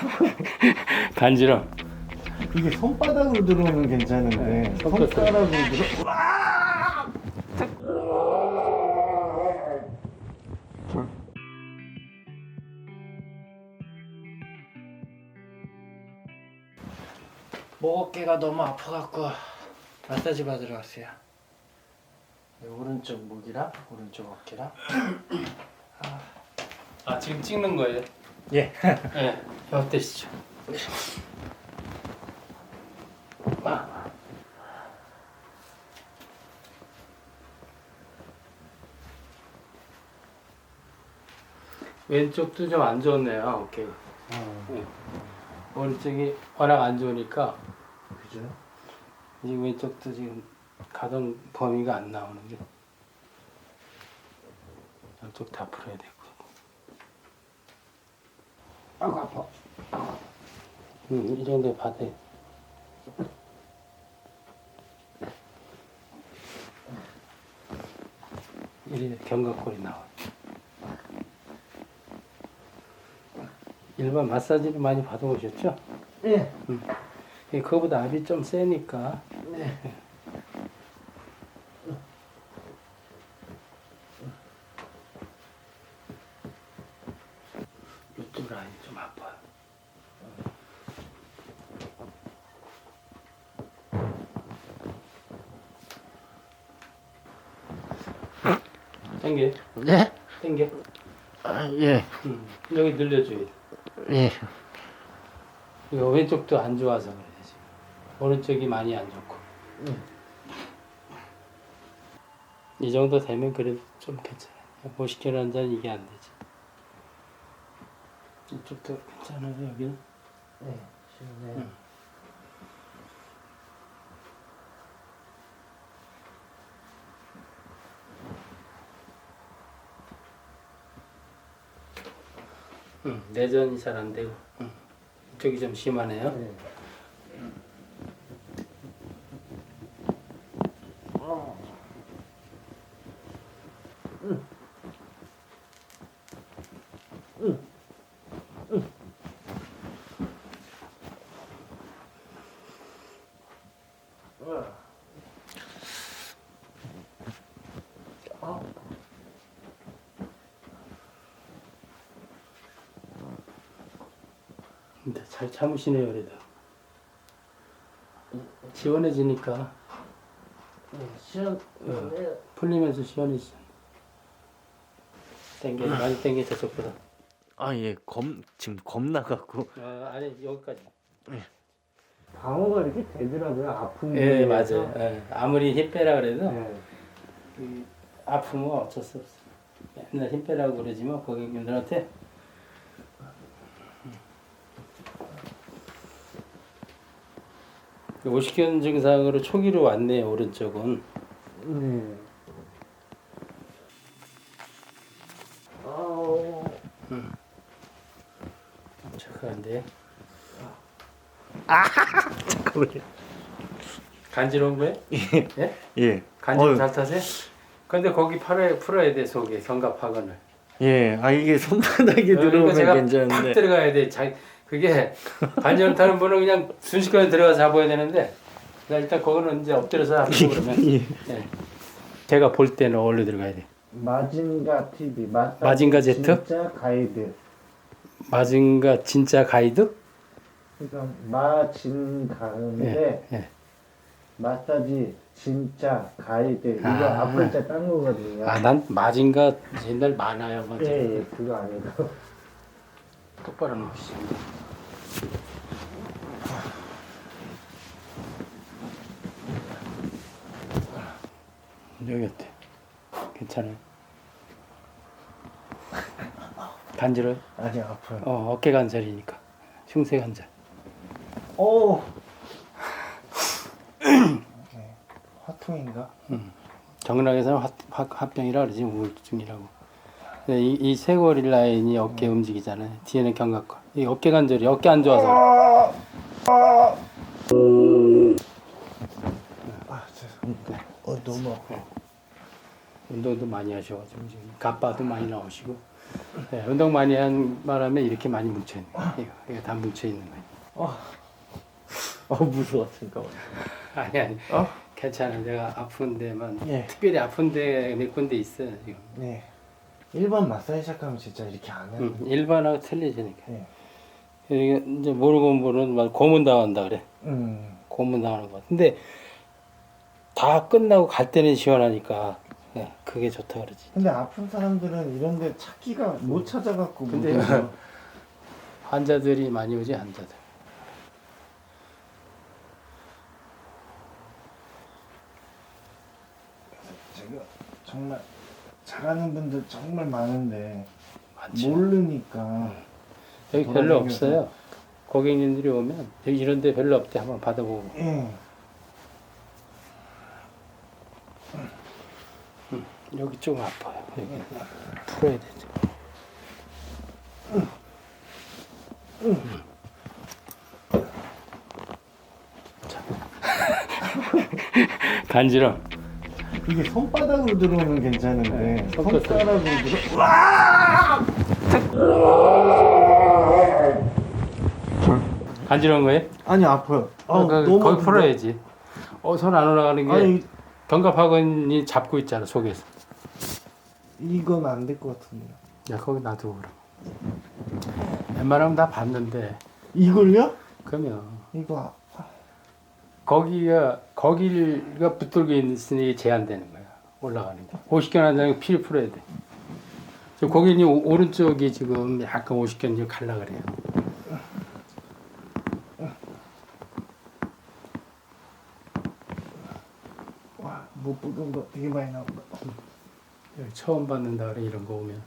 간지럼. 이게 손바닥으로 들어오면 괜찮은데 네, 손바닥. 손가락으로 들어. 목 어깨가 너무 아파갖고 마사지 받으러 왔어요. 네, 오른쪽 목이랑 오른쪽 어깨랑. 아, 아 지금 찍는 거예요? 예. 네. 어떠시죠? 아. 왼쪽도 좀 안 좋네요 어깨. 네. 오른쪽이 워낙 안 좋으니까 그죠? 지금 왼쪽도 지금 가동 범위가 안 나오는 게 양쪽 다 풀어야 되고. 아이고 아파. 음, 이 정도 받아요. 이래 견갑골이 나와. 일반 마사지를 많이 받아오셨죠? 예. 예, 그거보다 압이 좀 세니까 네. 이쪽 라인 좀 아파요. 당겨, 네? 당겨. 아, 예. 음, 여기 늘려줘야 돼. 예. 이거 왼쪽도 안 좋아서 그래 지금. 오른쪽이 많이 안 좋고. 음. 이 정도 되면 그래도 좀 괜찮아. 50kg 한잔 이게 안 되지. 이쪽도 괜찮아요 여기는. 네. 시원해요. 음. 음, 내전이 잘 안 되고. 음. 이쪽이 좀 심하네요. 네. 근데 잘 참으시네요 그래도. 시원해지니까 네. 시원해요. 풀리면서 시원해지죠. 땡겨 많이 땡겨 저쪽보다. 아, 예, 검, 지금 겁나 갖고. 어, 아니 여기까지. 방어가 이렇게 되더라고요. 아픈 예. 맞아요. 예. 아무리 힘 빼라 그래도 네. 그 아프면 어쩔 수 없어. 맨날 힘 빼라고 그러지만 고객님들한테 오십견 증상으로 초기로 왔네요 오른쪽은. 네. 아우. 착한데. 잠깐만요. 간지러운 거예요? 예? 예. 간지럼 어휴. 잘 타세요? 근데 거기 풀어야, 풀어야 돼 속에 견갑하건을. 예, 아, 이게 손바닥에 그러니까 들어오면 제가 탁 괜찮은데. 들어가야 돼. 자, 그게 관절 타는 분은 그냥 순식간에 들어가 잡아야 되는데 나 일단 거기는 이제 엎드려서 하고 그러면 예. 예. 제가 볼 때는 어디로 들어가야 돼? 마징가 TV. 마, 마징가 제트? 진짜 가이드. 마징가 진짜 가이드? 그러니까 마진가인데 예, 예. 마사지 진짜 가이드 이거 아. 앞글자 딴 거거든요. 아, 난 마징가 옛날 많아요. 맞아. 예, 예, 그거 아니고. 똑바로 놓으시죠. 여기 어때? 괜찮아요? 간지러요? 아니 아파요. 어, 어깨 관절이니까. 흉쇄 관절. 오. 네, 화통인가? 정락에서는 화, 화, 화병이라 그러지 우울증이라고. 근데 이, 이 쇄골 라인이 어깨 움직이잖아요. 뒤에는 견갑골. 이 어깨 관절이 어깨 안 좋아서. 아 죄송합니다. 어 너무 아파. 운동도 많이 하셔가지고 지금 가빠도 많이 나오시고 네, 운동 많이 한 바람에 이렇게 많이 뭉쳐 있는 거예요. 이거, 이거 다 뭉쳐 있는 거예요. 어, 어 무서워 잠깐만. 아니 아니 어? 괜찮아. 내가 아픈 데만 예. 특별히 아픈 데몇 군데 있어 지금. 네. 1번 마사지 시작하면 진짜 이렇게 안 해요. 음, 일반하고 틀리지니까. 네. 이게 이제 모르고 모르는 말 고문 당한다 그래. 음. 고문 당하는 거. 근데 다 끝나고 갈 때는 시원하니까 예, 그게 좋다 그러지. 근데 아픈 사람들은 이런데 찾기가 못 찾아갖고 근데. 환자들이 많이 오지 환자들. 제가 정말 잘하는 분들 정말 많은데 많죠. 모르니까 여기 별로 돌아다녀서. 없어요. 고객님들이 오면 여기 이런 데 별로 없대 한번 받아보고. 예. 여기 좀 아파요. 여기 풀어야 되죠. 자. 간지럼. 이게 손바닥으로 들어오면 괜찮은데 네. 손가락으로 들어 간지러운 거예요? 아니 아파요. 아, 어, 그, 거기 아픈데. 풀어야지. 어, 손 안 올라가는 게 아니 견갑학원이 잡고 있잖아 속에서. 이건 안 될 것 같은데요. 야 거기 놔두고 그럼. 웬만하면 다 봤는데 이걸요? 그러면 이거 아- 거기가 거기가 붙들고 있으니 제한되는 거야 올라가는 게. 50견 환자는 피를 풀어야 돼. 저 고객님 오- 오른쪽이 지금 약간 50견 좀 갈라 그래요. 와, 못 보던 거 되게 많이 나온다. 여기 처음 받는다 그래 이런 거 오면